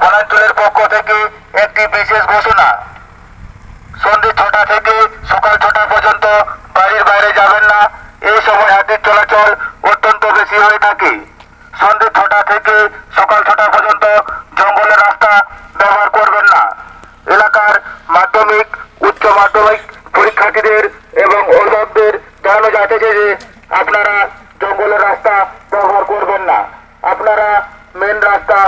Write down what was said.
বনাঞ্চলের পক্ষ থেকে একটি বিশেষ ঘোষণা। সন্ধ্যে ছটা থেকে সকাল ছটা পর্যন্ত বাড়ির বাইরে যাবেন না। এই সময় হাতির চলাচল অত্যন্ত বেশি হয়ে থাকে। সন্ধ্যে ছটা থেকে সকাল ছটা পর্যন্ত জঙ্গলের রাস্তা ব্যবহার করবেন না। এলাকার মাধ্যমিক, উচ্চ মাধ্যমিক পরীক্ষার্থীদের এবং অভিভাবকদের জানানো যাচ্ছে যে আপনারা জঙ্গলের রাস্তা ব্যবহার করবেন না। আপনারা মেন রাস্তা